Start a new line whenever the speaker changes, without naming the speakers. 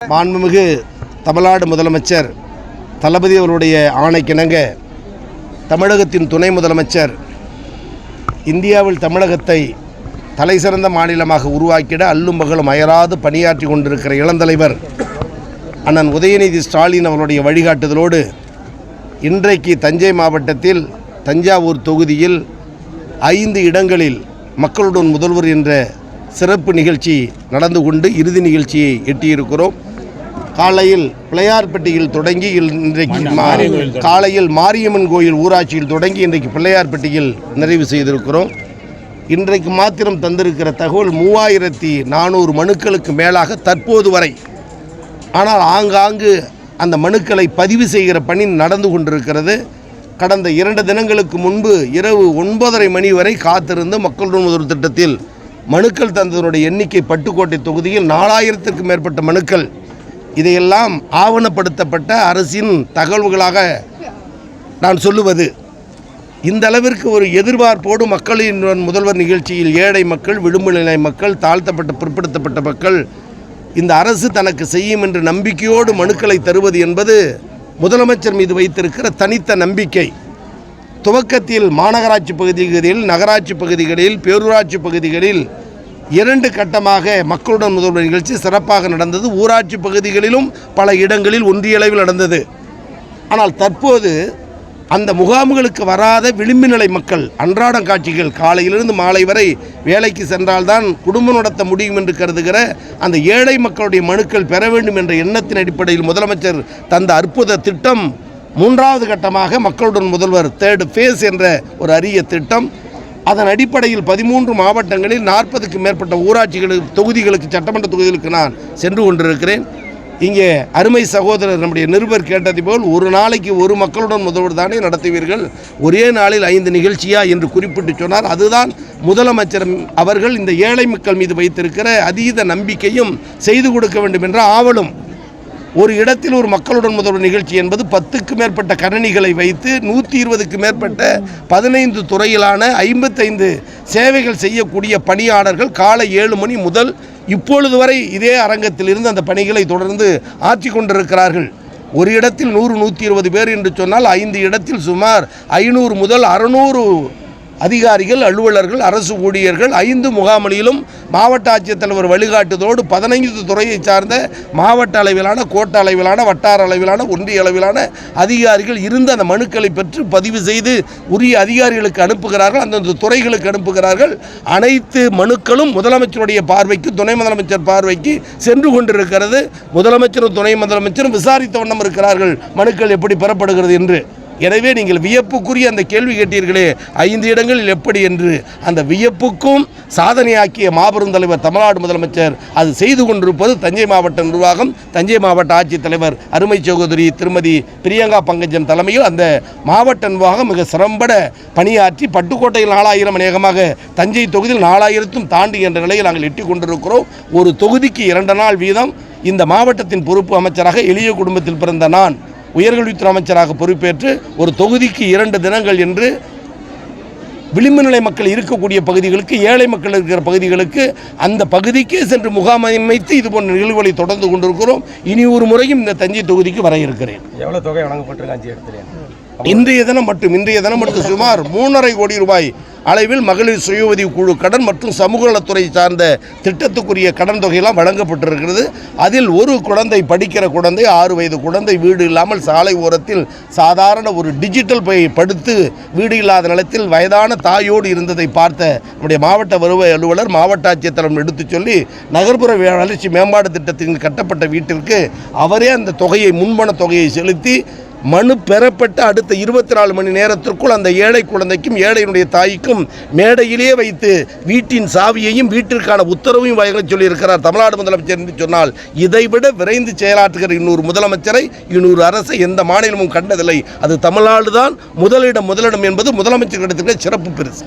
மாண்புமிகு தமிழ்நாடு முதலமைச்சர் தளபதி அவருடைய ஆணைக்கிணங்க தமிழகத்தின் துணை முதலமைச்சர் இந்தியாவில் தமிழகத்தை தலைசிறந்த மாநிலமாக உருவாக்கிட அல்லும் பகலும் அயராது பணியாற்றி கொண்டிருக்கிற இளந்தலைவர் அண்ணன் உதயநிதி ஸ்டாலின் அவருடைய வழிகாட்டுதலோடு இன்றைக்கு தஞ்சை மாவட்டத்தில் தஞ்சாவூர் தொகுதியில் ஐந்து இடங்களில் மக்களுடன் முதல்வர் என்ற சிறப்பு நிகழ்ச்சி நடந்து கொண்டு இறுதி நிகழ்ச்சியை எட்டியிருக்கிறோம். காலையில் பிள்ளையார்பட்டியில் தொடங்கி இன்றைக்கு காலையில் மாரியம்மன் கோயில் ஊராட்சியில் தொடங்கி இன்றைக்கு பிள்ளையார்பட்டியில் நிறைவு செய்திருக்கிறோம். இன்றைக்கு மாத்திரம் தந்திருக்கிற தகவல் மூவாயிரத்தி நானூறு மனுக்களுக்கு மேலாக தற்போது வரை. ஆனால் ஆங்காங்கு அந்த மனுக்களை பதிவு செய்கிற பணி நடந்து கொண்டிருக்கிறது. கடந்த இரண்டு தினங்களுக்கு முன்பு இரவு ஒன்பதரை மணி வரை காத்திருந்து மக்களுடன் முதல் திட்டத்தில் மனுக்கள் தந்ததனுடைய எண்ணிக்கை பட்டுக்கோட்டை தொகுதியில் நாலாயிரத்திற்கும் மேற்பட்ட மனுக்கள் இதையெல்லாம் ஆவணப்படுத்தப்பட்ட அரசின் தகவல்களாக நான் சொல்லுவது. இந்த அளவிற்கு ஒரு எதிர்பார்ப்போடு மக்களின் முதல்வர் நிகழ்ச்சியில் ஏழை மக்கள் விடுமுறை நிலை மக்கள் தாழ்த்தப்பட்ட பிற்படுத்தப்பட்ட மக்கள் இந்த அரசு தனக்கு செய்யும் என்று நம்பிக்கையோடு மனுக்களை தருவது என்பது முதலமைச்சர் மீது வைத்திருக்கிற தனித்த நம்பிக்கை. துவக்கத்தில் மாநகராட்சி பகுதிகளில் நகராட்சி பகுதிகளில் பேரூராட்சி பகுதிகளில் இரண்டு கட்டமாக மக்களுடன் முதல்வர் நிகழ்ச்சி சிறப்பாக நடந்தது. ஊராட்சி பகுதிகளிலும் பல இடங்களில் ஒன்றிய அளவில் நடந்தது. ஆனால் தற்போது அந்த முகாம்களுக்கு வராத விளிம்பு நிலை மக்கள் அன்றாடம் காட்சிகள் காலையிலிருந்து மாலை வரை வேலைக்கு சென்றால்தான் குடும்பம் நடத்த முடியும் என்று கருதுகிற அந்த ஏழை மக்களுடைய மனுக்கள் பெற வேண்டும் என்ற எண்ணத்தின் அடிப்படையில் முதலமைச்சர் தந்த அற்புத திட்டம் மூன்றாவது கட்டமாக மக்களுடன் முதல்வர் தேர்டு ஃபேஸ் என்ற ஒரு அரிய திட்டம் அதன் அடிப்படையில் பதிமூன்று மாவட்டங்களில் நாற்பதுக்கு மேற்பட்ட ஊராட்சிகளுக்கு தொகுதிகளுக்கு சட்டமன்ற தொகுதிகளுக்கு நான் சென்று கொண்டிருக்கிறேன். இங்கே அருமை சகோதரர் நம்முடைய நிருபர் கேட்டது போல் ஒரு நாளைக்கு ஒரு மக்களுடன் முதல்வர் தானே நடத்துவீர்கள். ஒரே நாளில் ஐந்து நிகழ்ச்சியா என்று குறிப்பிட்டு சொன்னார். அதுதான் முதலமைச்சர் அவர்கள் இந்த ஏழை மக்கள் மீது வைத்திருக்கிற அதீத நம்பிக்கையும் செய்து கொடுக்க வேண்டும் என்ற ஆவலும் ஒரு இடத்தில் ஒரு மக்களுடன் முதல்வர் நிகழ்ச்சி என்பது பத்துக்கு மேற்பட்ட கணனிகளை வைத்து நூற்றி இருபதுக்கு மேற்பட்ட பதினைந்து துறையிலான ஐம்பத்தைந்து சேவைகள் செய்யக்கூடிய பணியாளர்கள் காலை ஏழு மணி முதல் இப்பொழுது வரை இதே அரங்கத்தில் இருந்து அந்த பணிகளை தொடர்ந்து ஆற்றி கொண்டிருக்கிறார்கள். ஒரு இடத்தில் நூறு நூற்றி இருபது பேர் என்று சொன்னால் ஐந்து இடத்தில் சுமார் ஐநூறு முதல் அறுநூறு அதிகாரிகள் அலுவலர்கள் அரசு ஊழியர்கள் ஐந்து முகாமணியிலும் மாவட்ட ஆட்சித்தலைவர் வழிகாட்டுதோடு பதினைந்து துறையை சார்ந்த மாவட்ட அளவிலான கோட்ட அளவிலான வட்டார அளவிலான ஒன்றிய அளவிலான அதிகாரிகள் இருந்து அந்த மனுக்களை பெற்று பதிவு செய்து உரிய அதிகாரிகளுக்கு அனுப்புகிறார்கள். அந்தந்த துறைகளுக்கு அனுப்புகிறார்கள். அனைத்து மனுக்களும் முதலமைச்சருடைய பார்வைக்கு துணை முதலமைச்சர் பார்வைக்கு சென்று கொண்டிருக்கிறது. முதலமைச்சரும் துணை முதலமைச்சரும் விசாரித்த வண்ணம் இருக்கிறார்கள். மனுக்கள் எப்படி பெறப்படுகிறது என்று. எனவே நீங்கள் வியப்புக்குரிய அந்த கேள்வி கேட்டீர்களே ஐந்து இடங்களில் எப்படி என்று. அந்த வியப்புக்கும் சாதனையாக்கிய மாபெரும் தலைவர் தமிழ்நாடு முதலமைச்சர் அது செய்து கொண்டிருப்பது தஞ்சை மாவட்ட நிர்வாகம் தஞ்சை மாவட்ட ஆட்சித்தலைவர் அருமை சகோதரி திருமதி பிரியங்கா பங்கஜம் தலைமையில் அந்த மாவட்ட நிர்வாகம் மிக சிறம்பட பணியாற்றி பட்டுக்கோட்டையில் நாலாயிரம் அநேகமாக தஞ்சை தொகுதியில் நாலாயிரத்தும் தாண்டி என்ற நிலையில் நாங்கள் எட்டி கொண்டிருக்கிறோம். ஒரு தொகுதிக்கு இரண்டு நாள் வீதம். இந்த மாவட்டத்தின் பொறுப்பு அமைச்சராக எளிய குடும்பத்தில் பிறந்த நான். உயர்கல்வித்துறை அமைச்சராக பொறுப்பேற்று ஒரு தொகுதிக்கு இரண்டு தினங்கள் என்று விளிம்பு நிலை மக்கள் இருக்கக்கூடிய பகுதிகளுக்கு ஏழை மக்கள் இருக்கிற பகுதிகளுக்கு அந்த பகுதிக்கே சென்று முகாம் அமைத்து இது போன்ற நிகழ்வுகளை தொடர்ந்து கொண்டிருக்கிறோம். இனி ஒரு முறையும் இந்த தஞ்சை தொகுதிக்கு வர இருக்கிறேன்.
எவ்வளோ தொகை வழங்கப்பட்டிருக்கு அஞ்சு இடத்துல
இன்றைய தினம் மட்டும் இன்றைய தினம் மட்டும் சுமார் மூன்றரை கோடி ரூபாய் அளவில் மகளிர் சுய உதவி குழு கடன் மற்றும் சமூக நலத்துறை சார்ந்த திட்டத்துக்குரிய கடன் தொகையெல்லாம் வழங்கப்பட்டிருக்கிறது. அதில் ஒரு குழந்தை படிக்கிற குழந்தை ஆறு வயது குழந்தை வீடு இல்லாமல் சாலை ஓரத்தில் சாதாரண ஒரு டிஜிட்டல் பை படுத்து வீடு இல்லாத நிலத்தில் வயதான தாயோடு இருந்ததை பார்த்த நம்முடைய மாவட்ட வருவாய் அலுவலர் மாவட்ட ஆட்சியர் எடுத்துச் சொல்லி நகர்ப்புற வே- வளர்ச்சி மேம்பாடு திட்டத்தின் கட்டப்பட்ட வீட்டிற்கு அவரே அந்த தொகையை முன்பண தொகையை செலுத்தி மனு பெறப்பட்ட அடுத்த இருபத்தி நாலு மணி நேரத்திற்குள் அந்த ஏழை குழந்தைக்கும் ஏழையினுடைய தாய்க்கும் மேடையிலே வைத்து வீட்டின் சாவியையும் வீட்டிற்கான உத்தரவையும் வழங்க சொல்லியிருக்கிறார் தமிழ்நாடு முதலமைச்சர் என்று சொன்னால் இதைவிட விரைந்து செயலாற்றுகிற இன்னொரு முதலமைச்சரை இன்னொரு அரசை எந்த மாநிலமும் கண்டதில்லை. அது தமிழ்நாடு தான் முதலிடம் முதலிடம் என்பது முதலமைச்சர் கிடைத்திருக்கிற சிறப்பு பெருசு.